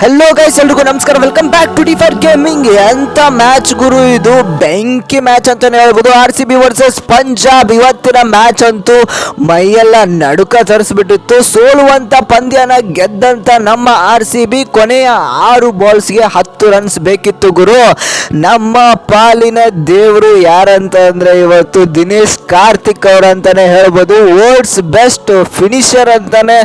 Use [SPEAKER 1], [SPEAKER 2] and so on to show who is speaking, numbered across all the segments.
[SPEAKER 1] Hello guys ಎಲ್ರಿಗೂ ನಮಸ್ಕಾರ. Welcome back to differ gaming ಎಂತ ಮ್ಯಾಚ್ ಗುರು ಇದು. ಬೆಂಕಿ ಮ್ಯಾಚ್ ಅಂತ ಹೇಳ್ಬೋದು. R C B versus Punjab ಇವತ್ತಿನ ಮ್ಯಾಚ್ ಅಂತೂ ಮೈಯೆಲ್ಲ ನಡುಕ ತರಿಸ್ಬಿಟ್ಟಿತ್ತು. ಸೋಲುವಂತ ಪಂದ್ಯನ ಗೆದ್ದಂತ ನಮ್ಮ ಆರ್ ಸಿ ಬಿ ಕೊನೆಯ ಆರು ಬಾಲ್ಸ್ಗೆ ಹತ್ತು ರನ್ಸ್ ಬೇಕಿತ್ತು ಗುರು. ನಮ್ಮ ಪಾಲಿನ ದೇವರು ಯಾರಂತ ಅಂದ್ರೆ ಇವತ್ತು ದಿನೇಶ್ ಕಾರ್ತಿಕ್ ಅವ್ರಂತಾನೆ ಹೇಳ್ಬೋದು. ವರ್ಲ್ಡ್ಸ್ ಬೆಸ್ಟ್ ಫಿನಿಷರ್ ಅಂತಾನೆ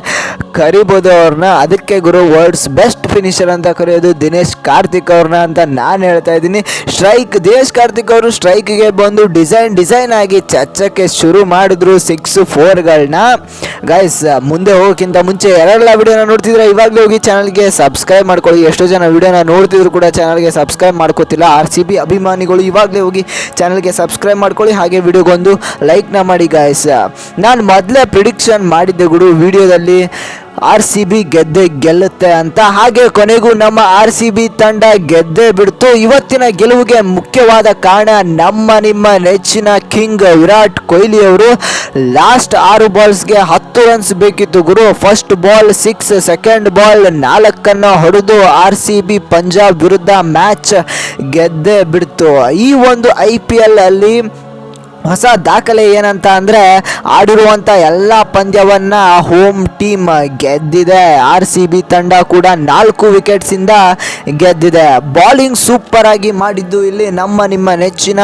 [SPEAKER 1] ಕರಿಬೋದು ಅವ್ರನ್ನ. ಅದಕ್ಕೆ ಗುರು ವರ್ಲ್ಡ್ಸ್ ಬೆಸ್ಟ್ ಫಿನಿಷರ್ ಅಂತ ಕರೆಯೋದು ದಿನೇಶ್ ಕಾರ್ತಿಕ್ ಅವ್ರನ್ನ ಅಂತ ನಾನು ಹೇಳ್ತಾ ಇದ್ದೀನಿ. ಸ್ಟ್ರೈಕ್ ದಿನೇಶ್ ಕಾರ್ತಿಕ್ ಅವರು ಸ್ಟ್ರೈಕ್ಗೆ ಬಂದು ಡಿಸೈನ್ ಡಿಸೈನ್ ಆಗಿ ಚಚ್ಚಕ್ಕೆ ಶುರು ಮಾಡಿದ್ರು ಸಿಕ್ಸ್ ಫೋರ್ಗಳನ್ನ ಗೈಸ್ ಮುಂದೆ ಹೋಗೋಕ್ಕಿಂತ ಮುಂಚೆ ಯಾರೆಲ್ಲ ವಿಡಿಯೋನ ನೋಡ್ತಿದ್ರೆ ಇವಾಗಲೇ ಹೋಗಿ ಚಾನಲ್ಗೆ ಸಬ್ಸ್ಕ್ರೈಬ್ ಮಾಡ್ಕೊಳ್ಳಿ. ಎಷ್ಟೋ ಜನ ವಿಡಿಯೋನ ನೋಡ್ತಿದ್ರು ಕೂಡ ಚಾನಲ್ಗೆ ಸಬ್ಸ್ಕ್ರೈಬ್ ಮಾಡ್ಕೋತಿಲ್ಲ. ಆರ್ ಸಿ ಬಿ ಅಭಿಮಾನಿಗಳು ಇವಾಗಲೇ ಹೋಗಿ ಚಾನಲ್ಗೆ ಸಬ್ಸ್ಕ್ರೈಬ್ ಮಾಡ್ಕೊಳ್ಳಿ. ಹಾಗೆ ವಿಡಿಯೋಗೊಂದು ಲೈಕ್ನ ಮಾಡಿ ಗಾಯ್ಸ್ ನಾನು ಮೊದಲೇ ಪ್ರಿಡಿಕ್ಷನ್ ಮಾಡಿದ್ದೆ ಗುರು ವಿಡಿಯೋದಲ್ಲಿ ಆರ್ ಸಿ ಬಿ ಗೆದ್ದೆ ಗೆಲ್ಲುತ್ತೆ ಅಂತ. ಹಾಗೆ ಕೊನೆಗೂ ನಮ್ಮ ಆರ್ ಸಿ ಬಿ ತಂಡ ಗೆದ್ದೇ ಬಿಡ್ತು. ಇವತ್ತಿನ ಗೆಲುವಿಗೆ ಮುಖ್ಯವಾದ ಕಾರಣ ನಮ್ಮ, ನಿಮ್ಮ ನೆಚ್ಚಿನ ಕಿಂಗ್ ವಿರಾಟ್ ಕೊಹ್ಲಿ ಅವರು ಲಾಸ್ಟ್ ಆರು ಬಾಲ್ಸ್ಗೆ ಹತ್ತು ರನ್ಸ್ ಬೇಕಿತ್ತು ಗುರು. First ball six second ball ನಾಲ್ಕನ್ನು ಹೊಡೆದು ಆರ್ ಸಿ ಬಿ ಪಂಜಾಬ್ ವಿರುದ್ಧ ಮ್ಯಾಚ್ ಗೆದ್ದೇ ಬಿಡ್ತು. ಈ ಒಂದು ಐ ಪಿ ಎಲ್ ಅಲ್ಲಿ ಹೊಸ ದಾಖಲೆ ಏನಂತ ಅಂದರೆ ಆಡಿರುವಂಥ ಎಲ್ಲ ಪಂದ್ಯವನ್ನು ಹೋಮ್ ಟೀಮ್ ಗೆದ್ದಿದೆ. ಆರ್ ಸಿ ಬಿ ತಂಡ ಕೂಡ ನಾಲ್ಕು ವಿಕೆಟ್ಸಿಂದ ಗೆದ್ದಿದೆ. ಬಾಲಿಂಗ್ ಸೂಪರಾಗಿ ಮಾಡಿದ್ದು ಇಲ್ಲಿ ನಮ್ಮ ನಿಮ್ಮ ನೆಚ್ಚಿನ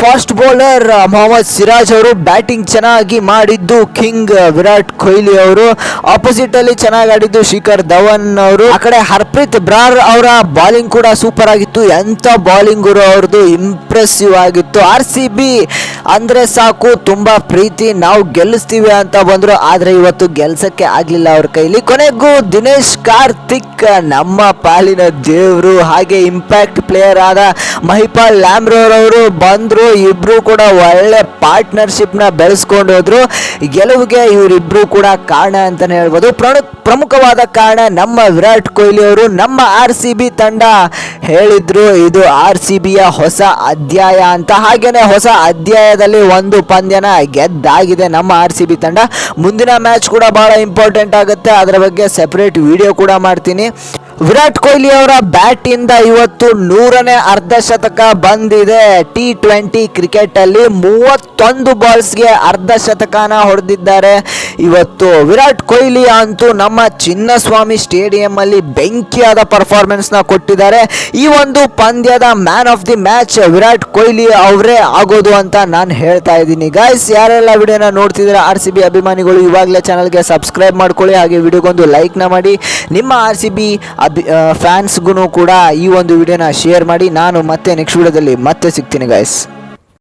[SPEAKER 1] ಫಾಸ್ಟ್ ಬೌಲರ್ ಮೊಹಮ್ಮದ್ ಸಿರಾಜ್ ಅವರು ಬ್ಯಾಟಿಂಗ್ ಚೆನ್ನಾಗಿ ಮಾಡಿದ್ದು. ಕಿಂಗ್ ವಿರಾಟ್ ಕೊಹ್ಲಿ ಅವರು ಆಪೋಸಿಟ್ ಅಲ್ಲಿ ಚೆನ್ನಾಗಿ ಆಡಿದ್ದು ಶಿಖರ್ ಧವನ್ ಅವರು. ಆ ಕಡೆ ಹರ್ಪ್ರೀತ್ ಬ್ರಾರ್ ಅವರ ಬಾಲಿಂಗ್ ಕೂಡ ಸೂಪರ್ ಆಗಿತ್ತು. ಎಂತ ಬಾಲಿಂಗ್ ಅವರದು ಅವ್ರದ್ದು? ಇಂಪ್ರೆಸಿವ್ ಆಗಿತ್ತು. ಆರ್ ಸಿ ಬಿ ಅಂದ್ರೆ ಸಾಕು, ತುಂಬಾ ಪ್ರೀತಿ, ನಾವು ಗೆಲ್ಲಿಸ್ತೀವಿ ಅಂತ ಬಂದ್ರು, ಆದರೆ ಇವತ್ತು ಗೆಲ್ಸಕ್ಕೆ ಆಗಲಿಲ್ಲ ಅವ್ರ ಕೈಲಿ. ಕೊನೆಗೂ ದಿನೇಶ್ ಕಾರ್ತಿಕ್, ನಮ್ಮ ಪಾಲಿನ ದೇವರು, ಹಾಗೆ ಇಂಪ್ಯಾಕ್ಟ್ ಪ್ಲೇಯರ್ ಆದ ಮಹಿಪಾಲ್ ಲ್ಯಾಮ್ರೋರ್ ಅವರು ಬಂದ್ರು, ಇಬ್ರು ಕೂಡ ಒಳ್ಳೆ ಪಾರ್ಟ್ನರ್ಶಿಪ್ನ ಬೆಳೆಸ್ಕೊಂಡು ಹೋದ್ರು. ಗೆಲುವಿಗೆ ಇವರಿಬ್ಬರು ಕೂಡ ಕಾರಣ ಅಂತಲೇ ಹೇಳ್ಬೋದು. ಪ್ರಣ- ಪ್ರಮುಖವಾದ ಕಾರಣ ನಮ್ಮ ವಿರಾಟ್ ಕೊಹ್ಲಿ ಅವರು ನಮ್ಮ ಆರ್ ಸಿ ಬಿ ತಂಡ ಹೇಳಿದ್ರು, ಇದು ಆರ್ ಸಿ ಬಿಯ ಹೊಸ ಅಧ್ಯಾಯ ಅಂತ. ಹಾಗೇನೆ ಹೊಸ ಅಧ್ಯಾಯದಲ್ಲಿ ಒಂದು ಪಂದ್ಯನ ಗೆದ್ದಾಗಿದೆ ನಮ್ಮ ಆರ್ ಸಿ ಬಿ ತಂಡ. ಮುಂದಿನ ಮ್ಯಾಚ್ ಕೂಡ ಬಹಳ ಇಂಪಾರ್ಟೆಂಟ್ ಆಗುತ್ತೆ. ಅದರ ಬಗ್ಗೆ ಸೆಪರೇಟ್ ವಿಡಿಯೋ ಕೂಡ ಮಾಡ್ತೀನಿ. ವಿರಾಟ್ ಕೊಹ್ಲಿ ಅವರ ಬ್ಯಾಟ್ ಇಂದ ಇವತ್ತು ನೂರನೇ ಅರ್ಧ ಶತಕ ಬಂದಿದೆ. ಟಿ ಟ್ವೆಂಟಿ ಕ್ರಿಕೆಟ್ ಅಲ್ಲಿ ಮೂವತ್ತೊಂದು ಬಾಲ್ಸ್ಗೆ ಅರ್ಧ ಶತಕನ ಹೊಡೆದಿದ್ದಾರೆ. ಇವತ್ತು ವಿರಾಟ್ ಕೊಹ್ಲಿ ಅಂತೂ ನಮ್ಮ ಚಿನ್ನಸ್ವಾಮಿ ಸ್ಟೇಡಿಯಂ ಅಲ್ಲಿ ಬೆಂಕಿಯಾದ ಪರ್ಫಾರ್ಮೆನ್ಸ್ನ ಕೊಟ್ಟಿದ್ದಾರೆ. ಈ ಒಂದು ಪಂದ್ಯದ man of the match Virat Kohli ಅವರೇ ಆಗೋದು ಅಂತ ನಾನು ಹೇಳ್ತಾ ಇದ್ದೀನಿ. ಗಾಯ್ಸ್ ಯಾರೆಲ್ಲ ವಿಡಿಯೋನ ನೋಡ್ತಿದ್ರೆ ಆರ್ ಸಿ ಬಿ ಅಭಿಮಾನಿಗಳು, ಇವಾಗಲೇ ಚಾನಲ್ಗೆ ಸಬ್ಸ್ಕ್ರೈಬ್ ಮಾಡ್ಕೊಳ್ಳಿ. ಹಾಗೆ ವಿಡಿಯೋಗೊಂದು ಲೈಕ್ನ ಮಾಡಿ. ನಿಮ್ಮ ಆರ್ ಸಿ ಬಿ ಅಭಿ ಫ್ಯಾನ್ಸ್ಗೂ ಕೂಡ ಈ ಒಂದು ವಿಡಿಯೋನ ಶೇರ್ ಮಾಡಿ. ನಾನು ಮತ್ತೆ ನೆಕ್ಸ್ಟ್ ವಿಡಿಯೋದಲ್ಲಿ ಮತ್ತೆ ಸಿಗ್ತೀನಿ ಗಾಯ್ಸ್